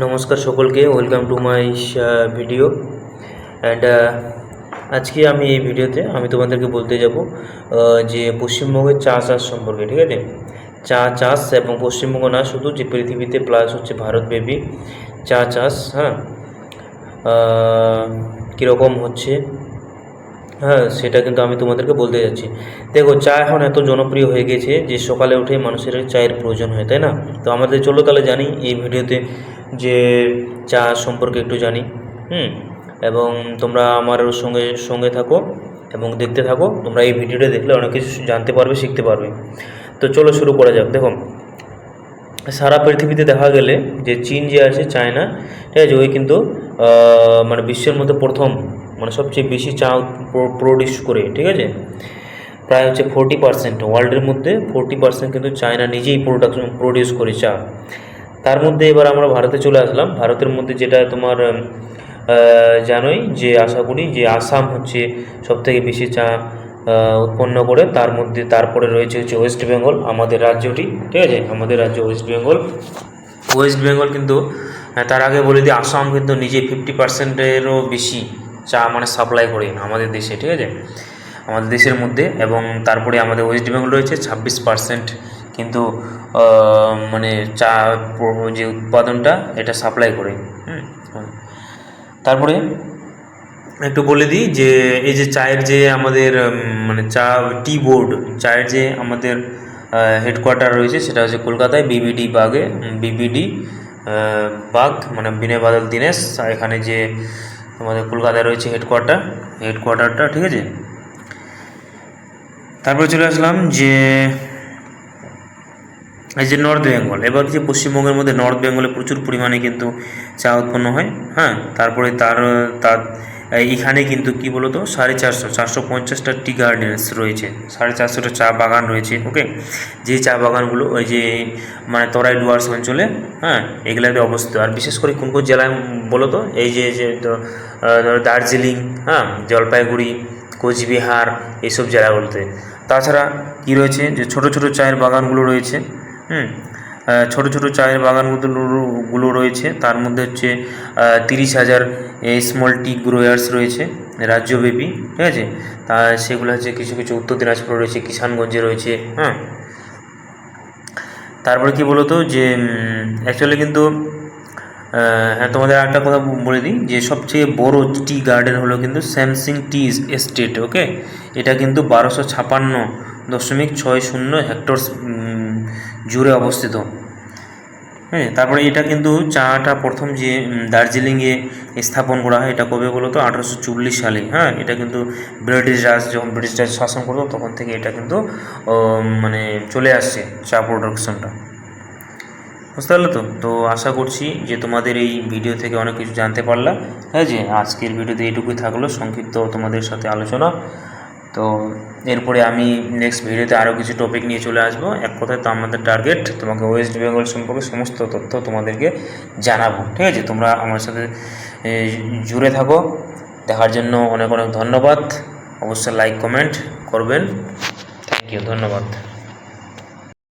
নমস্কার সকলকে welcome to my video and আজকে আমি এই ভিডিওতে আমি তোমাদেরকে বলতে যাব যে পশ্চিমবঙ্গের চা চাষ সম্পর্কে, ঠিক আছে? চা চাষ এবং পশ্চিমবঙ্গ না, শুধু যে পৃথিবীতে প্লাস হচ্ছে ভারতব্যাপী চা চাষ হ্যাঁ? কীরকম হচ্ছে হ্যাঁ সেটা কিন্তু আমি তোমাদেরকে বলতে যাচ্ছি। দেখো, চা এখন এত জনপ্রিয় হয়ে গেছে যে সকালে উঠে মানুষের চায়ের প্রয়োজন হয়, তাই না? তো আমাদের চলো তাহলে জানি এই ভিডিওতে যে চা সম্পর্কে একটু জানি, হুম? এবং তোমরা আমার সঙ্গে সঙ্গে থাকো এবং দেখতে থাকো, তোমরা এই ভিডিওটা দেখলে অনেক কিছু জানতে পারবে, শিখতে পারবে। তো চলো শুরু করা যাক, দেখো। সারা পৃথিবীতে দেখা গেলে যে চীন যে আছে, চায়না, ঠিক আছে, ওই কিন্তু মানে বিশ্বের মধ্যে প্রথম মানে সবচেয়ে বেশি চা প্রডিউস করে, ঠিক আছে? প্রায় হচ্ছে ফোরটি পার্সেন্ট ওয়ার্ল্ডের মধ্যে ফোরটি পার্সেন্ট কিন্তু চায়না নিজেই প্রোডাকশন প্রডিউস করে চা। তার মধ্যে এবার আমরা ভারতে চলে আসলাম। ভারতের মধ্যে যেটা তোমার জানোই যে আশা করি যে আসাম হচ্ছে সবথেকে বেশি চা উৎপন্ন করে। তার মধ্যে তারপরে রয়েছে হচ্ছে ওয়েস্ট বেঙ্গল আমাদের রাজ্যটি, ঠিক আছে? আমাদের রাজ্য ওয়েস্ট বেঙ্গল ওয়েস্ট বেঙ্গল কিন্তু তার আগে বলে দিই, আসাম কিন্তু নিজে ফিফটি পার্সেন্টেরও বেশি চা মানে সাপ্লাই করে আমাদের দেশে, ঠিক আছে? আমাদের দেশের মধ্যে এবং তারপরে আমাদের ওয়েস্ট বেঙ্গল রয়েছে, ছাব্বিশ পার্সেন্ট কিন্তু মানে চা যে উৎপাদনটা, এটা সাপ্লাই করে। তারপরে একটু বলে দিই যে, এই যে চায়ের যে আমাদের মানে চা টি বোর্ড, চায়ের যে আমাদের হেডকোয়ার্টার রয়েছে, সেটা হচ্ছে কলকাতায় বিবিডি বাগে বিবিডি বাগ মানে বিনয় বাদল দীনেশ, এখানে যে আমাদের কলকাতায় রয়েছে হেডকোয়ার্টার হেডকোয়ার্টারটা ঠিক আছে? তারপরে চলে আসলাম যে এই যে নর্থ বেঙ্গল এবার যে পশ্চিমবঙ্গের মধ্যে নর্থ বেঙ্গলে প্রচুর পরিমাণে কিন্তু চা উৎপন্ন হয় হ্যাঁ? তারপরে তার তার এখানে কিন্তু কি বলতো? সাড়ে চারশো চারশো পঞ্চাশটা টি গার্ডেন্স রয়েছে, সাড়ে চারশোটা চা বাগান রয়েছে ওকে যে চা বাগানগুলো ওই যে মানে তরাই ডুয়ার্স অঞ্চলে হ্যাঁ? এগুলাতে অবস্থিত। আর বিশেষ করে কোন কোন জেলায় বলো তো এই যে যে দার্জিলিং হ্যাঁ? জলপাইগুড়ি, কোচবিহার এইসব জেলাগুলোতে। তাছাড়া কি রয়েছে? যে ছোট ছোট চায়ের বাগানগুলো রয়েছে হুম ছোট ছোট চায়ের বাগানগুলো গুলো রয়েছে। তার মধ্যে হচ্ছে তিরিশ হাজার স্মল টি গ্রোয়ার্স রয়েছে, রাজ্যব্যাপী, ঠিক আছে? তা সেগুলো হচ্ছে কিছু কিছু উত্তর দিনাজপুর রয়েছে, কিষানগঞ্জে রয়েছে হ্যাঁ তারপরে কি বলতো যে অ্যাকচুয়ালি কিন্তু হ্যাঁ তোমাদের একটা কথা বলে দিই, যে সবচেয়ে বড় টি গার্ডেন হলো কিন্তু স্যামসিং টি এস্টেট ওকে এটা কিন্তু বারোশো ছাপান্ন দশমিক ছয় শূন্য হেক্টর জুড়ে অবস্থিত। হ্যাঁ তারপরে এটা কিন্তু চাটা প্রথম যে দার্জিলিংয়ে স্থাপন করা হয়, এটা কবে বলো তো? আঠারোশো চল্লিশ সালে। হ্যাঁ এটা কিন্তু ব্রিটিশ রাজ, যখন ব্রিটিশ রাজ শাসন করতো তখন থেকে এটা কিন্তু মানে চলে আসছে চা প্রোডাকশনটা। বুঝতে পারলে তো? তো আশা করছি যে তোমাদের এই ভিডিও থেকে অনেক কিছু জানতে পারলাম হ্যাঁ যে আজকের ভিডিওতে এইটুকুই থাকল। সংক্ষিপ্ত তোমাদের সাথে আলোচনা। তো এরপরে আমি নেক্সট ভিডিওতে আরও কিছু টপিক নিয়ে চলে আসব। এক কথায় তো আমাদের টার্গেট তোমাকে ওয়েস্ট বেঙ্গল সম্পর্কে সমস্ত তথ্য তোমাদেরকে জানাব, ঠিক আছে? তোমরা আমার সাথে জুড়ে থাকো। দেখার জন্য অনেক অনেক ধন্যবাদ। অবশ্যই লাইক কমেন্ট করবেন। থ্যাংক ইউ ধন্যবাদ।